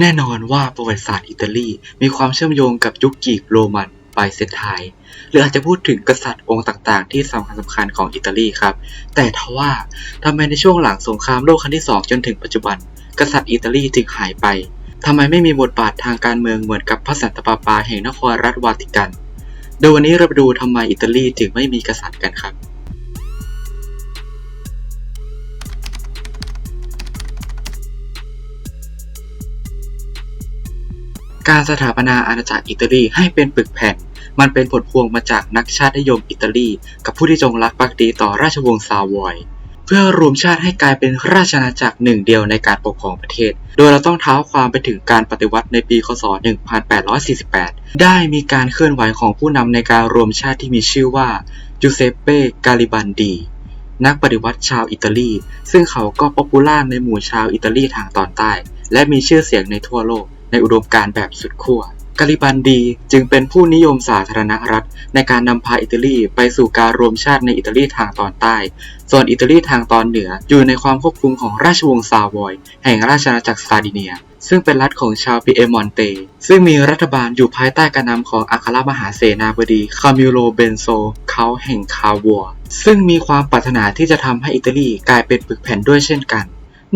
แน่นอนว่าประวัติศาสตร์อิตาลีมีความเชื่อมโยงกับยุคกรีกโรมันไบเซนไทน์หรืออาจจะพูดถึงกษัตริย์องค์ต่างๆ ที่สำคัญสำคัญของอิตาลีครับ แต่ทว่าทำไมในช่วงหลังสงครามโลกครั้งที่ 2 จนถึงปัจจุบัน กษัตริย์อิตาลีจึงหายไปทำไมไม่มีบทบาททางการเมืองเหมือนกับพระสันตะปาปาแห่งนครรัฐวาติกัน โดยวันนี้เราไปดูทำไมอิตาลีจึงไม่มีกษัตริย์กันครับ การสถาปนาอาณาจักรอิตาลีให้เป็นปึกแผ่น มันเป็นผลพวงมาจากนักชาตินิยมอิตาลี กับผู้ที่จงรักภักดีต่อราชวงศ์ซาวอย เพื่อรวมชาติให้กลายเป็นราชอาณาจักรหนึ่งเดียวในการปกครองประเทศ โดยเราต้องเท้าความไปถึงการปฏิวัติในปีคศ 1848 ได้มีการเคลื่อนไหวของผู้นำในการรวมชาติที่มีชื่อว่าจูเซปเป้กาลิบันดีนักปฏิวัติชาวอิตาลี ซึ่งเขาก็ป๊อปปูล่าในหมู่ชาวอิตาลีทางตอนใต้ และมีชื่อเสียงในทั่วโลก ในอุดมการณ์แบบสุดขั้วกาลิบันดีจึงเป็นผู้นิยมสาธารณรัฐ ในการนำพาอิตาลีไปสู่การรวมชาติในอิตาลีทางตอนใต้ ส่วนอิตาลีทางตอนเหนืออยู่ในความควบคุมของราชวงศ์ซาวอย แห่งราชอาณาจักรซาดิเนีย ซึ่งเป็นรัฐของชาวปิเอมอนเต ซึ่งมีรัฐบาลอยู่ภายใต้การนำของอัครมหาเสนาบดีคามิโลเบนโซเขาแห่งคาวัว ซึ่งมีความปรารถนาที่จะทำให้อิตาลีกลายเป็นปึกแผ่นด้วยเช่นกัน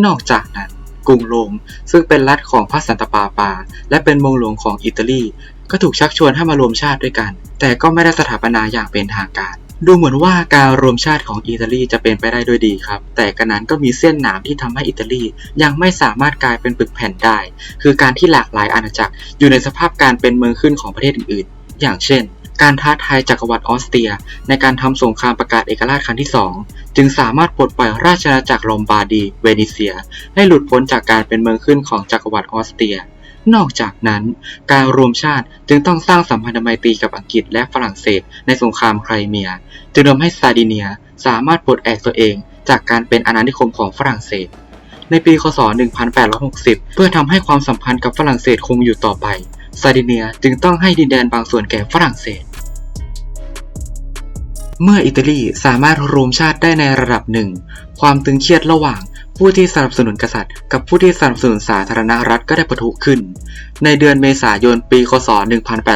นอกจากนั้น กรุงโรม ซึ่งเป็นรัฐของพระสันตะปาปา และเป็นเมืองหลวงของอิตาลี ก็ถูกชักชวนให้มารวมชาติด้วยกัน แต่ก็ไม่ได้สถาปนาอย่างเป็นทางการ ดูเหมือนว่าการรวมชาติของอิตาลีจะเป็นไปได้ด้วยดีครับ แต่กระนั้นก็มีเส้นหนามที่ทำให้อิตาลียังไม่สามารถกลายเป็นปึกแผ่นได้ คือการที่หลากหลายอาณาจักรอยู่ในสภาพการเป็นเมืองขึ้นของประเทศอื่นๆ อย่างเช่น การท้าทายจักรวรรดิออสเตรีย ในการทำสงครามประกาศเอกราชครั้งที่ 2 จึงสามารถปลดปล่อยราชอาณาจักรลอมบาร์ดี เวนิเซีย ให้หลุดพ้นจากการเป็นเมืองขึ้นของจักรวรรดิออสเตรีย นอกจากนั้น การรวมชาติจึงต้องสร้างสัมพันธไมตรีกับอังกฤษและฝรั่งเศสในสงครามไครเมีย จึงทำให้ซาร์ดิเนียสามารถปลดแอกตัวเองจากการเป็นอาณานิคมของฝรั่งเศส ในปี คศ 1860 เพื่อทำให้ความสัมพันธ์กับฝรั่งเศสคงอยู่ต่อไปซาร์ดิเนียจึงต้องให้ดินแดนบางส่วนแก่ฝรั่งเศส เมื่ออิตาลีสามารถรวมชาติได้ในระดับหนึ่ง ความตึงเครียดระหว่าง ผู้ที่สนับสนุนกษัตริย์ กับผู้ที่สนับสนุนสาธารณรัฐก็ได้ปะทุขึ้น ในเดือนเมษายนปีคศ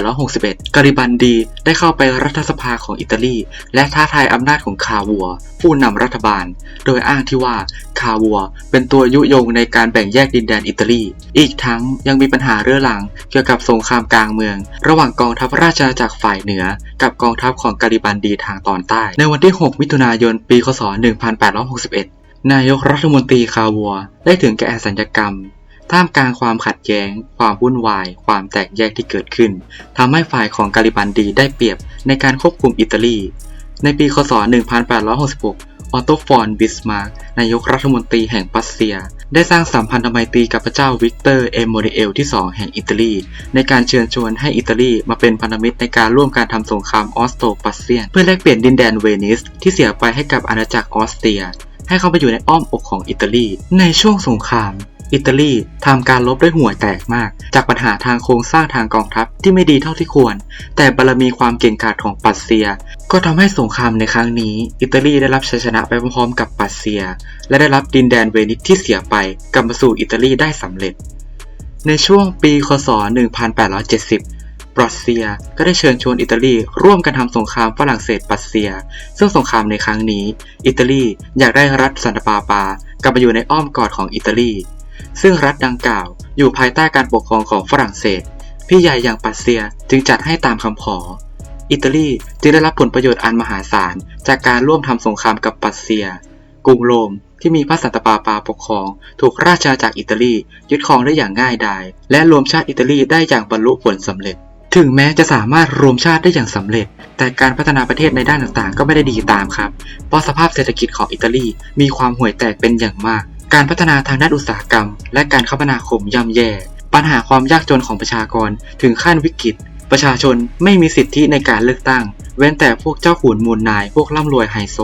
1861 กาลิบันดีได้เข้าไปรัฐสภาของอิตาลี และท้าทายอำนาจของคาวัว ผู้นำรัฐบาล โดยอ้างที่ว่าคาวัว เป็นตัวยุยงในการแบ่งแยกดินแดนอิตาลี อีกทั้งยังมีปัญหาเรื้อรังเกี่ยวกับสงครามกลางเมือง ระหว่างกองทัพราชอาณาจักรฝ่ายเหนือ กับกองทัพของกาลิบันดีทางตอนใต้ ในวันที่ 6 มิถุนายน ปี คศ 1861 นายกรัฐมนตรีคาวัวได้ถึงแก่สัญญกรรม ท่ามกลางความขัดแย้ง ความวุ่นวาย ความแตกแยกที่เกิดขึ้นทำให้ฝ่ายของกาลิบันดีได้เปรียบในการควบคุมอิตาลี ในปีคศ 1866 ออโตฟอนบิสมาร์กนายกรัฐมนตรีแห่งปัสเซีย ได้สร้างสัมพันธไมตรีกับพระเจ้าวิกเตอร์เอมโมเนเอลที่2แห่งอิตาลี ในการเชิญชวนให้อิตาลีมาเป็นพันธมิตรในการร่วมการทำสงครามออสโตปัสเซียน เพื่อแลกเปลี่ยนดินแดนเวนิสที่เสียไปให้กับอาณาจักรออสเตรีย ให้เข้าไปอยู่ในอ้อมอกของอิตาลี ในช่วงสงคราม อิตาลีทำการลบด้วยห่วยแตกมาก จากปัญหาทางโครงสร้างทางกองทัพที่ไม่ดีเท่าที่ควร แต่บารมีความเก่งกาจของปัสเซีย ก็ทำให้สงครามในครั้งนี้ อิตาลีได้รับชัยชนะไปพร้อมๆกับปัสเซีย และได้รับดินแดนเวนิสที่เสียไปกลับมาสู่อิตาลีได้สำเร็จ ในช่วงปีคศ 1870 ปรัสเซีย ก็ได้เชิญชวนอิตาลีร่วมกันทำสงครามฝรั่งเศสปรัสเซีย ซึ่งสงครามในครั้งนี้ อิตาลีอยากได้รัฐสันตปาปากลับมาอยู่ในอ้อมกอดของอิตาลี ซึ่งรัฐดังกล่าว อยู่ภายใต้การปกครองของฝรั่งเศส พี่ใหญ่อย่างปรัสเซียจึงจัดให้ตามคำขอ อิตาลีจึงได้รับผลประโยชน์อันมหาศาลจากการร่วมทำสงครามกับปรัสเซีย กรุงโรมที่มีพระสันตะปาปาปกครอง ถูกราชอาณาจักรอิตาลียึดครองได้อย่างง่ายดาย และรวมชาติอิตาลีได้อย่างบรรลุผลสำเร็จ ถึงแม้จะสามารถรวมชาติได้อย่างสำเร็จ แต่การพัฒนาประเทศในด้านต่างๆ ก็ไม่ได้ดีตามครับ เพราะสภาพเศรษฐกิจของอิตาลีมีความห่วยแตกเป็นอย่างมาก การพัฒนาทางด้านอุตสาหกรรม และการคมนาคมย่ำแย่ ปัญหาความยากจนของประชากรถึงขั้นวิกฤต ประชาชนไม่มีสิทธิในการเลือกตั้ง เว้นแต่พวกเจ้าขุนมูลนายพวกร่ำรวยไฮโซ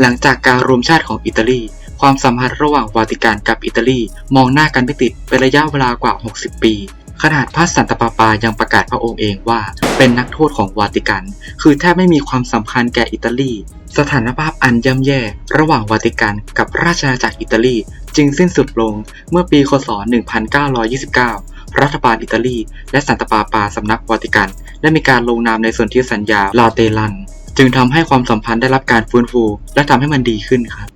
หลังจากการรวมชาติของอิตาลีความสัมพันธ์ระหว่างวาติกันกับอิตาลีมองหน้ากันไม่ติดเป็นระยะเวลากว่า 60 ปี ขนาดพระสันตะปาปายังประกาศพระองค์เองว่า เป็นนักโทษของวาติกัน คือแทบไม่มีความสำคัญแก่อิตาลี สถานภาพอันย่ำแย่ ระหว่างวาติกันกับราชอาณาจักรอิตาลี จึงสิ้นสุดลงเมื่อปีคศ 1929 รัฐบาลอิตาลี และสันตะปาปาสำนักวาติกันได้มีการลงนามในส่วนธิสัญญาลาเตลัน จึงทำให้ความสัมพันธ์ได้รับการฟื้นฟู และทำให้มันดีขึ้นครับ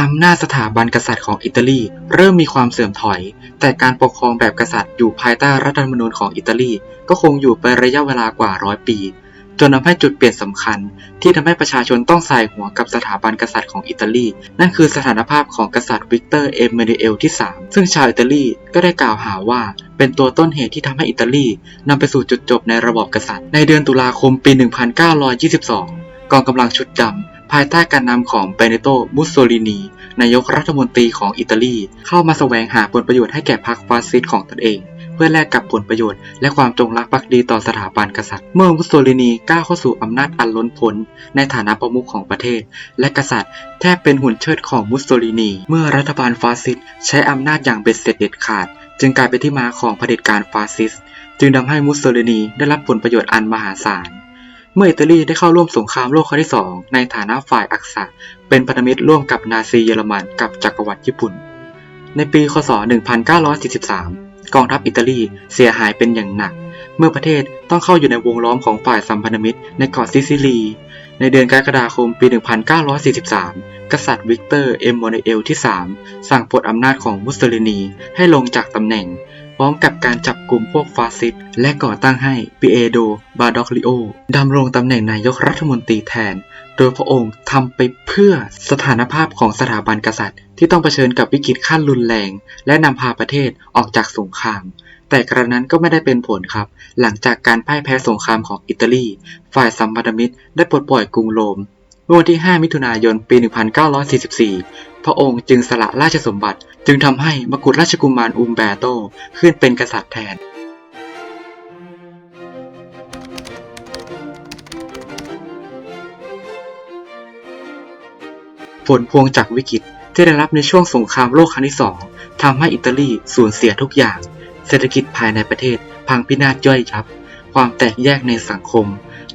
อำนาจสถาบันกษัตริย์ของอิตาลีเริ่มมีความเสื่อมถอย แต่การปกครองแบบกษัตริย์อยู่ภายใต้รัฐธรรมนูญของอิตาลีก็คงอยู่ไประยะเวลากว่าร้อยปี จนทำให้จุดเปลี่ยนสำคัญ ที่ทำให้ประชาชนต้องใส่หัวกับสถาบันกษัตริย์ของอิตาลี นั่นคือสถานภาพของกษัตริย์วิกเตอร์เอมเมนูเอลที่ 3 ซึ่งชาวอิตาลีก็ได้กล่าวหาว่าเป็นตัวต้นเหตุที่ทำให้อิตาลีนำไปสู่จุดจบในระบอบกษัตริย์ ในเดือนตุลาคมปี 1922 กองกำลังชุดดำ ภายใต้การนำของเบเนโต มุสโซลินี นายกรัฐมนตรีของอิตาลี เข้ามาแสวงหาผลประโยชน์ให้แก่พรรคฟาสซิสต์ของตนเอง เพื่อแลกกับผลประโยชน์ และความจงรักภักดีต่อสถาบันกษัตริย์ เมื่อมุสโซลินีก้าวเข้าสู่อำนาจอันล้นพ้นในฐานะประมุขของประเทศ และกษัตริย์แทบเป็นหุ่นเชิดของมุสโซลินี เมื่อรัฐบาลฟาสซิสต์ใช้อำนาจอย่างเบ็ดเสร็จเด็ดขาด จึงกลายเป็นที่มาของเผด็จการฟาสซิสต์ จึงทำให้มุสโซลินีได้รับผลประโยชน์อันมหาศาล เมื่ออิตาลีได้เข้าร่วมสงครามโลกครั้งที่ 2 ในฐานะฝ่ายอักษะเป็นพันธมิตรร่วมกับนาซีเยอรมันกับจักรวรรดิญี่ปุ่น ในปี คศ 1943 กองทัพอิตาลีเสียหายเป็นอย่างหนัก เมื่อประเทศต้องเข้าอยู่ในวงล้อมของฝ่ายสัมพันธมิตรในเกาะซิซิลี ในเดือนกรกฎาคมปี 1943 กษัตริย์วิกเตอร์ เอ็มโมเนเอลที่ 3 สั่งปลดอำนาจของมุสโสลินีให้ลงจากตำแหน่ง ร้อมกับการจับกลุ่มพวกฟาสซิสต์และก่อตั้งให้ปิเอโด บาดอกลิโอดำรงตำแหน่งนายกรัฐมนตรีแทน โดยพระองค์ทำไปเพื่อสถานภาพของสถาบันกษัตริย์ ที่ต้องเผชิญกับวิกฤตขั้นรุนแรง และนำพาประเทศออกจากสงคราม แต่กระนั้นก็ไม่ได้เป็นผลครับ หลังจากการพ่ายแพ้สงครามของอิตาลี ฝ่ายสัมพันธมิตรได้ปลดปล่อยกรุงโรม มื่อวันที่ 5 มิถุนายน ปี 1944 พระองค์จึงสละราชสมบัติ จึงทำให้มกุฎราชกุมารอุมเบโตขึ้นเป็นกษัตริย์แทนผลพวงจากวิกฤตที่ได้รับในช่วงสงครามโลกครั้งที่สองทำให้อิตาลีสูญเสียทุกอย่าง เศรษฐกิจภายในประเทศพังพินาศย่อยยับ ความแตกแยกในสังคม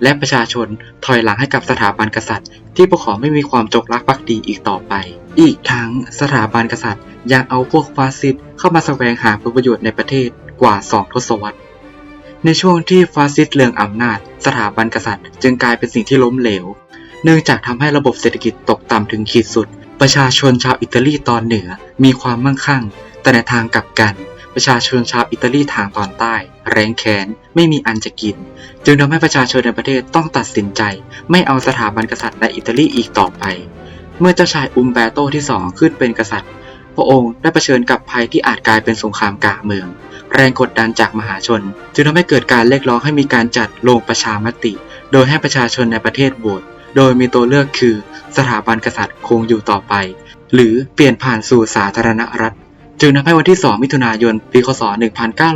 และประชาชนถอยหลังให้กับสถาบันกษัตริย์ ที่พวกเขาไม่มีความจงรักภักดีอีกต่อไป อีกทั้งสถาบันกษัตริย์ยังเอาพวกฟาสซิสต์เข้ามาแสวงหาผลประโยชน์ในประเทศกว่า 2 ทศวรรษ ในช่วงที่ฟาสซิสต์เลืองอำนาจ สถาบันกษัตริย์ จึงกลายเป็นสิ่งที่ล้มเหลว เนื่องจากทำให้ระบบเศรษฐกิจตกต่ำถึงขีดสุด ประชาชนชาวอิตาลีตอนเหนือมีความมั่งคั่ง แต่ในทางกลับกัน ประชาชนชาวอิตาลีทางตอนใต้ แรงแค้นไม่มีอันจะกิน จึงทำให้ประชาชนในประเทศต้องตัดสินใจ ไม่เอาสถาบันกษัตริย์ในอิตาลีอีกต่อไป เมื่อเจ้าชายอุมเบโตที่สองขึ้นเป็นกษัตริย์ พระองค์ได้เผชิญกับภัยที่อาจกลายเป็นสงครามกลางเมือง แรงกดดันจากมหาชน จึงทำให้เกิดการเรียกร้องให้มีการจัดลงประชามติ โดยให้ประชาชนในประเทศโหวตโดยมีตัวเลือกคือสถาบันกษัตริย์คงอยู่ต่อไป หรือเปลี่ยนผ่านสู่สาธารณรัฐ จึงทำให้วันที่ 2 มิถุนายน ปีคศ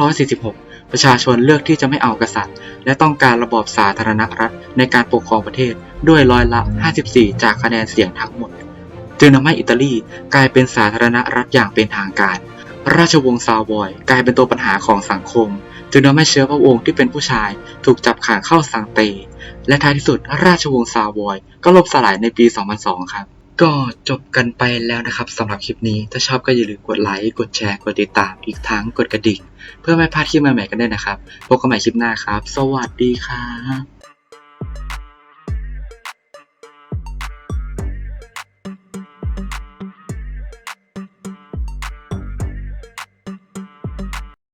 1946 ประชาชนเลือกที่จะไม่เอากษัตริย์ และต้องการระบอบสาธารณรัฐในการปกครองประเทศด้วยร้อยละ 54 จากคะแนนเสียงทั้งหมด จึงทำให้อิตาลีกลายเป็นสาธารณรัฐอย่างเป็นทางการ ราชวงศ์ซาวบอย กลายเป็นตัวปัญหาของสังคม จึงทำให้เชื้อพระวงศ์ที่เป็นผู้ชายถูกจับขังเข้าสังเต และท้ายที่สุดราชวงศ์ซาวอย ก็ล่มสลายในปี 2002 ครับ ก็จบกันไปแล้วนะครับสำหรับคลิปนี้ ถ้าชอบก็อย่าลืมกดไลค์กดแชร์กดติดตามอีกทั้งกดกระดิ่ง เพื่อไม่พลาดคลิปใหม่ๆกันด้วยนะครับ พบกันใหม่คลิปหน้าครับ สวัสดีครับ